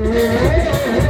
Yeah.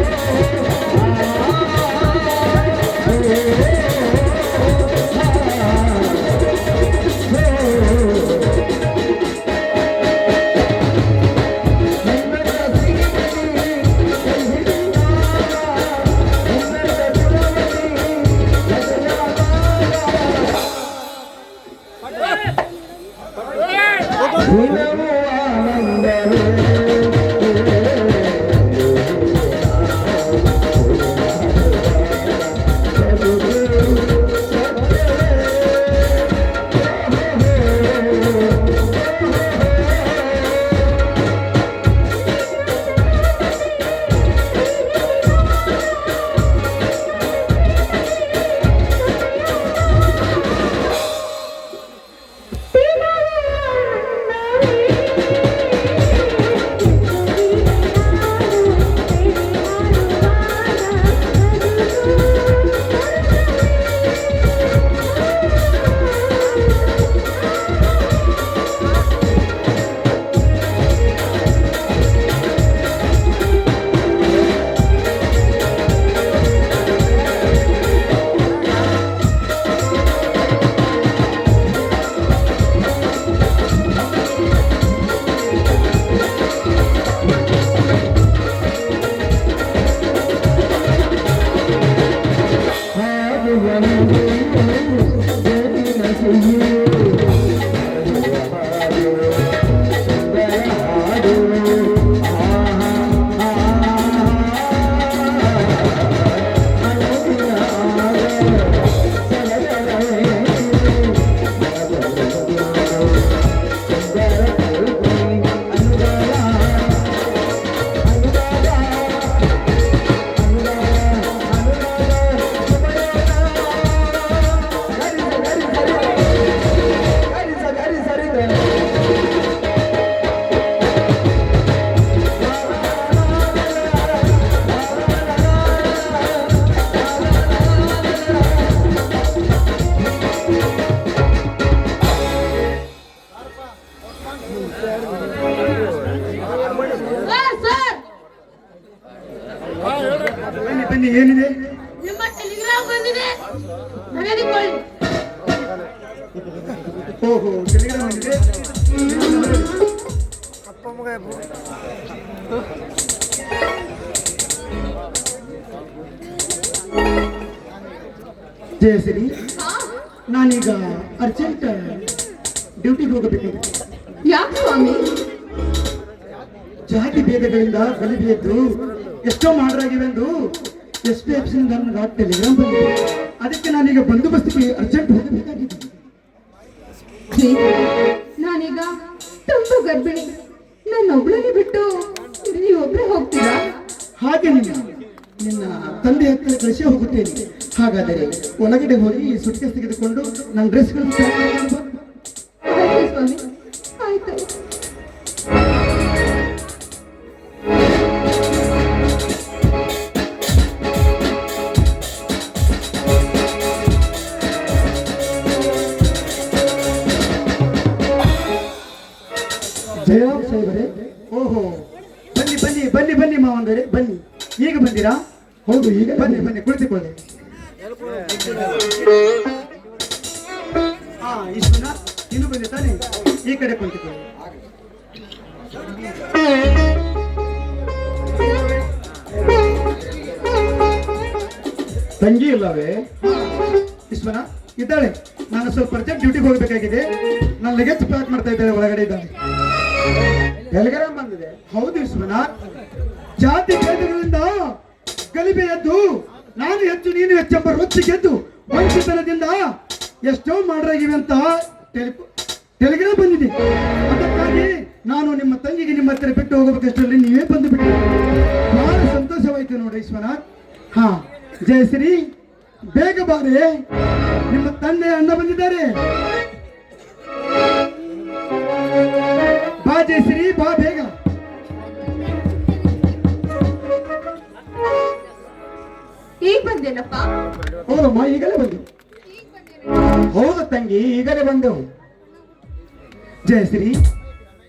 ಬನ್ನಿ ಏನಿದೆ? ನಿಮ್ಮ ಟೆಲಿಗ್ರಾಮ್ ಬಂದಿದೆ. ತೆಗೆದುಕೊಳ್ಳಿ ಓಹೋ ಟೆಲಿಗ್ರಾಮ್ ಬಂದಿದೆ? ಜಯಶ್ರೀ ಹಾ? ನಾನೀಗ ಅರ್ಜೆಂಟ್ ಡ್ಯೂಟಿಗೆ ಹೋಗಬೇಕಾಗಿದೆ. ಯಾಕೆ ಸ್ವಾಮಿ? ಜಾತಿ ಭೇದಗಳಿಂದ ಗಲಿಬಿದ್ದು ಎಷ್ಟೋ ಮಾಡರಾಗಿವೆ ಎಂದು ಎಸ್ ಪಿ ಎಫ್ ನನಗೆ ಟೆಲಿಗ್ರಾಮ್ ಬಂದಿದೆ ಅದಕ್ಕೆ ನಾನೀಗ ಬಂದೋಬಸ್ತಿಗೆ ಅರ್ಜೆಂಟ್ ಹೋಗಬೇಕಾಗಿದೆ ರೀ, ನಾನೀಗ ತುಂಬ ಗರ್ಭಿಣಿ. ನನ್ನೊಬ್ಳನ್ನೇ ಬಿಟ್ಟು ನೀವೊಬ್ರೇ ಹೋಗ್ತೀರಾ? ಹಾಗೆ ನಿನ್ನ ನಿನ್ನ ತಂದೆ ಹತ್ತಿರ ಕಳಿಸಿ ಹೋಗುತ್ತೇನೆ. ಹಾಗಾದರೆ ಒಳಗಡೆ ಹೋಗಿ ಸುಟ್ಕೇಸ್ ತೆಗೆದುಕೊಂಡು ನನ್ನ ಡ್ರೆಸ್ಗಳನ್ನು ಪ್ಯಾಕ್ ಮಾಡಿಕೊಂಡು ಬಾ. ಸ್ವಾಮಿ. ಜಯ ಸಾಹೇಬರೇ? ಓಹೋ. ಬನ್ನಿ ಬನ್ನಿ ಬನ್ನಿ ಬನ್ನಿ ಮಾವಂದರೆ, ಬನ್ನಿ. ಈಗ ಬಂದಿರಾ? ಹೌದು, ಈಗ ಬನ್ನಿ ಬನ್ನಿ, ಕುಳಿತುಕೊಳ್ಳಿ. ಹಾ ಇಷ್ಟು ಇನ್ನು ಬಂದಿ ತಾನೆ? ಈ ಕಡೆ ಕುಳಿತುಕೊಳ್ಳಿ. ತಂಗಿ ಇಲ್ಲವೇ? ವಿಶ್ವನ, ಇದ್ದಾಳೆ. ನಾನು ಸ್ವಲ್ಪ ಅರ್ಜೆಂಟ್ ಡ್ಯೂಟಿಗೆ ಹೋಗಬೇಕಾಗಿದೆ. ನಾನು ಲಗೇಜ್ ಪ್ಯಾಕ್ ಮಾಡ್ತಾ ಇದ್ದಾಳೆ, ಒಳಗಡೆ ಇದ್ದಾಳೆ. ಬಂದಿದೆ. ಹೌದು ವಿಶ್ವನಾಥ್. ಜಾತಿ ಭೇದಗಳಿಂದ ಗಲಿಬೆ ಎದ್ದು, ನಾನು ಹೆಚ್ಚು, ನೀನು ಹೆಚ್ಚೆಂಬ ರೊಚ್ಚಿ ಗೆದ್ದು, ವಂಚಿತನದಿಂದ ಎಷ್ಟೋ ಮಾಡ್ರಾಗಿವೆ ಅಂತ ಟೆಲಿ ಟೆಲಿಗ್ರಾಮ್ ಬಂದಿದೆ. ಅದಕ್ಕಾಗಿ ನಾನು ನಿಮ್ಮ ತಂಗಿಗೆ ನಿಮ್ಮ ಹತ್ತಿರ ಬಿಟ್ಟು ಹೋಗಬೇಕಷ್ಟರಲ್ಲಿ ನೀವೇ ಬಂದು ಬಿಟ್ಟು ಬಹಳ ಸಂತೋಷವಾಯಿತು ನೋಡಿ ವಿಶ್ವನಾಥ್. ಹಾ, ಜಯಶ್ರೀ, ಬೇಗ ಬಾರೆ. ನಿಮ್ಮ ತಂದೆ ಅಣ್ಣ ಬಂದಿದ್ದಾರೆ. ಜಯಶ್ರೀ ಬಾ ಬೇಗ ಈಗ ಬಂದೇನಪ್ಪ? ಹೌದಮ್ಮ ಈಗಲೇ ಬಂದು. ಹೌದು ತಂಗಿ ಈಗಲೇ ಬಂದೆವು ಜಯಶ್ರೀ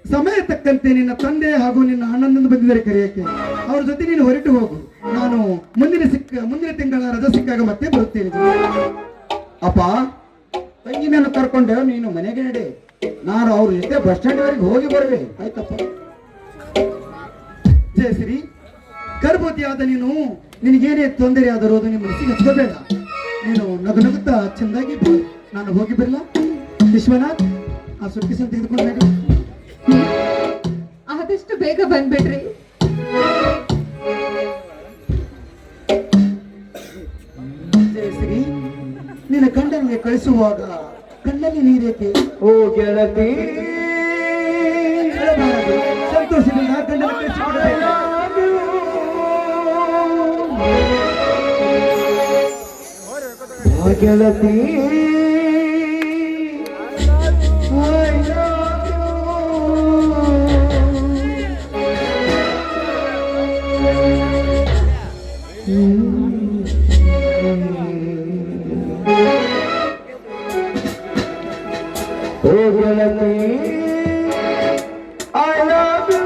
ಸಮಯ ತಕ್ಕಂತೆ ನಿನ್ನ ತಂದೆ ಹಾಗೂ ನಿನ್ನ ಅಣ್ಣನನ್ನು ಬಂದಿದ್ದಾರೆ ಕರೆಯಕ್ಕೆ. ಅವ್ರ ಜೊತೆ ನೀನು ಹೊರಟು ಹೋಗು. ನಾನು ಮುಂದಿನ ಸಿಕ್ಕ ಮುಂದಿನ ತಿಂಗಳ ರಜೆ ಸಿಕ್ಕಾಗ ಮತ್ತೆ ಬರುತ್ತೇನೆ. ಅಪ್ಪ ತಂಗಿ ನನ್ನ ಕರ್ಕೊಂಡು ನೀನು ಮನೆಗೆ ನಡಿ. ನಾನು ಅವ್ರ ಜೊತೆ ಬಸ್ ಸ್ಟ್ಯಾಂಡ್ವರೆಗೆ ಹೋಗಿ ಬರ್ವೆ. ಆಯ್ತಪ್ಪ. ಜಯಶ್ರೀ ಗರ್ಭವತಿಯಾದ ನೀನು ನಿನಗೇನೇ ತೊಂದರೆ ಆದರೂ ಅದು ನಿಮ್ಮ ಮನಸ್ಸಿಗೆ ಹಚ್ಕೋಬೇಡ ನೀನು ನಗು ನಗುತ್ತಾ ಚೆಂದಾಗಿ. ನಾನು ಹೋಗಿ ಬರಲ್ಲ ವಿಶ್ವನಾಥ್ ಆ ಸುಟ್ಟಿಸನ್ ತೆಗೆದುಕೊಂಡು ಹೋಗು. ಆದಷ್ಟು ಬೇಗ ಬಂದ್ಬಿಡ್ರಿ. ಜಯಶ್ರೀ ನಿನ್ನ ಗಂಡನಿಗೆ ಕಳಿಸುವಾಗ ಕಣ್ಣಲ್ಲಿ ನೀರೇಕೆ ಓ ಗೆಳತಿ ಹೇಳಬಾರದು. ಸಂತೋಷದಿಂದ ಗಂಡನ ಕಳಿಸಿಕೊಡಬೇಕು ಆ ಗೆಳತಿ ಗೆಳತಿ ಐ ಲವ್ ಯು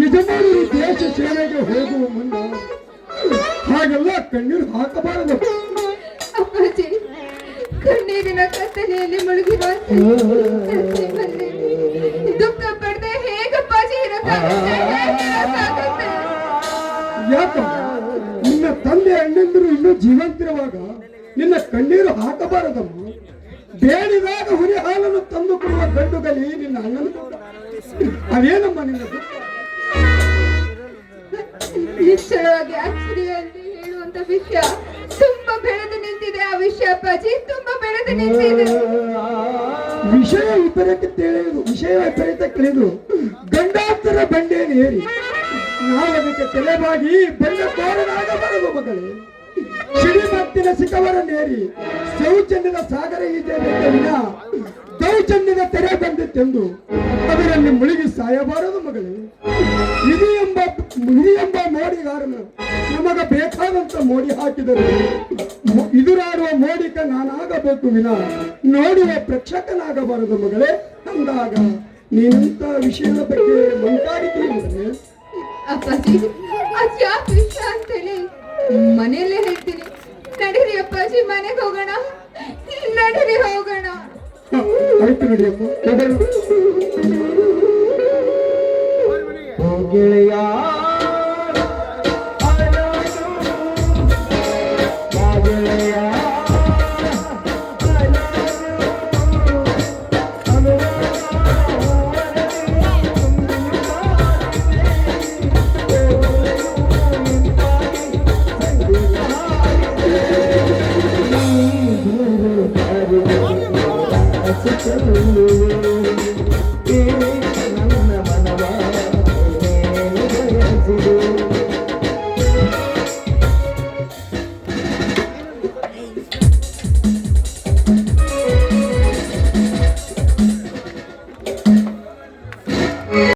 ಯಜಮಾನರು ದೇಶ ಸೇವೆಗೆ ಹೋಗುವ ಮುನ್ನ ಹಾಗೆಲ್ಲ ಕಣ್ಣೀರು ಹಾಕಬಾರದು ಅಪ್ಪಾಜಿ ಕಣ್ಣೀರಿನ ಕತ್ತಲೆಯಲ್ಲಿ ಮುಳುಗಿರುವ ದುಃಖ ಪಡದೆ ಹೇಗಪ್ಪಾಜಿ? ಯಾಕಮ್ಮ ನಿನ್ನ ತಂದೆ ಅಣ್ಣಂದಿರು ಇನ್ನೂ ಜೀವಂತಿರುವಾಗ ನಿನ್ನ ಕಣ್ಣೀರು ಹಾಕಬಾರದಮ್ಮ ಬೇಡಿದಾಗ ಹುರಿ ಹಾಲನ್ನು ತಂದು ಕೊಡುವ ಗಂಡುಗಲಿ ನಿನ್ನ ಅಣ್ಣನ. ಅದೇನಮ್ಮ ನಿನ್ನ? ನಿಶ್ಚಯವಾಗಿ ಅಚ್ಚರಿಯಲ್ಲಿ ಹೇಳುವಂತ ವಿಷಯ ತುಂಬಾ ಬೆಳೆದು ನಿಂತಿದೆ ಆ ವಿಷಯ, ಅಪ್ಪಾಜಿ. ತುಂಬಾ ಬೆಳೆದು ನಿಂತಿದೆ. ವಿಷಯ ವಿಪರೀತ ತಿಳಿಯುವುದು ವಿಷಯ ವಿಪರೀತ ತಿಳಿದು ಬಂಡೆ ಬಂಡೇನು ಏರಿ ನಾವು ಅದಕ್ಕೆ ತಲೆಬಾಗಿ ಕಾರಣಾಗ ಬರಲು ಮಗಳೇ. ಸಿಡಿಮತ್ತಿನ ಸಿಕ್ಕವರನ್ನೇರಿ ಸೌಜನ್ಯದ ಸಾಗರ ಈಜೆ ಬೆಟ್ಟವಿನ ದೌರ್ಜನ್ಯದ ತೆರೆ ಬಂದಿತ್ತೆಂದು, ಅದರಲ್ಲಿ ಮುಳುಗಿ ಸಾಯಬಾರದು ಮಗಳೇ. ಇದು ಎಂಬ ಇದು ಎಂಬ ಮೋಡಿಗಾರನು. ನಮಗ ಬೇಕಾದಂತ ಮೋಡಿ ಹಾಕಿದರು ಇದುರಾಡುವ ಮೋಡಿಕ ನಾನಾಗಬೇಕು ವಿನ ನೋಡುವ ಪ್ರೇಕ್ಷಕನಾಗಬಾರದು ಮಗಳೇ. ಅಂದಾಗ ನೀನಂತ ವಿಷಯದ ಬಗ್ಗೆ ಮಗಳೇ. ಅಪ್ಪಾಜಿ ವಿಷಯ ಅಂತೇಳಿ ಮನೆಯಲ್ಲೇ ಹೇಳ್ತೀನಿ. ನಡೀರಿ ಅಪ್ಪಾಜಿ ಮನೆಗೆ ಹೋಗೋಣ. ನಡೀರಿ ಹೋಗೋಣ. ಆಯ್ತು ನಡಿಯಪ್ಪ. ಗೆಳೆಯ